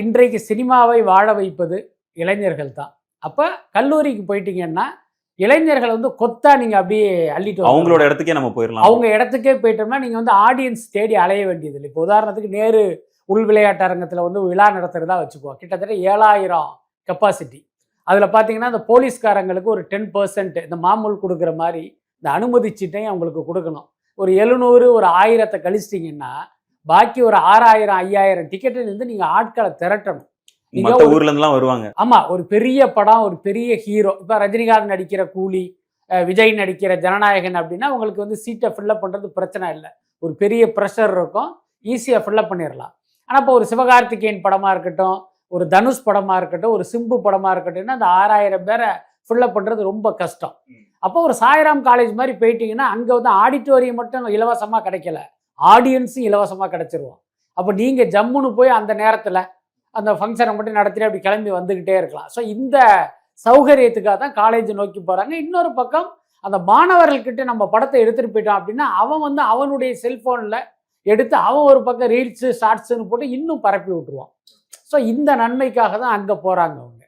இன்றைக்கு சினிமாவை வாழ வைப்பது இளைஞர்கள் தான் அப்போ கல்லூரிக்கு போயிட்டீங்கன்னா இளைஞர்கள் வந்து கொத்தா நீங்கள் அப்படியே அள்ளிட்டு. அவங்களோட இடத்துக்கே நம்ம போயிடலாம். அவங்க இடத்துக்கே போயிட்டோம்னா நீங்கள் வந்து ஆடியன்ஸ் தேடி அலைய வேண்டியதில்லை. இப்போ உதாரணத்துக்கு நேரு உள் விளையாட்டு அரங்கத்தில் வந்து விழா நடத்துறதா வச்சுக்குவோம் கிட்டத்தட்ட ஏழாயிரம் கெப்பாசிட்டி அதில் பார்த்தீங்கன்னா இந்த போலீஸ்காரங்களுக்கு ஒரு டென் பர்சன்ட் இந்த மாமூல் கொடுக்குற மாதிரி இந்த அனுமதி சீட்டையும் அவங்களுக்கு கொடுக்கணும். ஒரு எழுநூறு ஒரு ஆயிரத்தை கழிச்சிட்டிங்கன்னா பாக்கி ஒரு ஆறாயிரம் ஐயாயிரம் டிக்கெட்டு இருந்து நீங்கள் ஆட்களை திரட்டணும். ஒரு- ஊர்ல இருந்துலாம் வருவாங்க. ஆமா ஒரு பெரிய படம் ஒரு பெரிய ஹீரோ இப்போ ரஜினிகாந்த் நடிக்கிற கூலி விஜய் நடிக்கிற ஜனநாயகன் அப்படின்னா உங்களுக்கு வந்து சீட்டை ஃபில்லப் பண்ணுறது பிரச்சனை இல்லை. ஒரு பெரிய ப்ரெஷர் இருக்கும். ஈஸியாக ஃபில்லப் பண்ணிடலாம் ஆனால் இப்போ ஒரு சிவகார்த்திகேயன் படமாக இருக்கட்டும் ஒரு தனுஷ் படமாக இருக்கட்டும் ஒரு சிம்பு படமாக இருக்கட்டும்னா அந்த ஆறாயிரம் பேரை ஃபில்லப் பண்ணுறது ரொம்ப கஷ்டம். அப்போ ஒரு சாய்ராம் காலேஜ் மாதிரி போயிட்டீங்கன்னா அங்கே வந்து ஆடிட்டோரியம் மட்டும் இலவசமாக கிடைக்கல. ஆடியன்ஸும் இலவசமாக கிடச்சிருவோம் அப்போ நீங்கள் ஜம்முன்னு போய் அந்த நேரத்தில் அந்த ஃபங்க்ஷனை மட்டும் நடத்திட்டு அப்படி கிளம்பி வந்துக்கிட்டே இருக்கலாம். ஸோ இந்த சௌகரியத்துக்காக தான் காலேஜ் நோக்கி போகிறாங்க இன்னொரு பக்கம் அந்த மாணவர்கள்கிட்ட நம்ம படத்தை எடுத்துகிட்டு போயிட்டோம் அப்படின்னா அவன் வந்து அவனுடைய செல்ஃபோனில் எடுத்து அவன் ஒரு பக்கம் ரீல்ஸு ஷார்ட்ஸுன்னு போட்டு இன்னும் பரப்பி விட்டுருவான். ஸோ இந்த நன்மைக்காக தான் அங்கே போகிறாங்க அவங்க.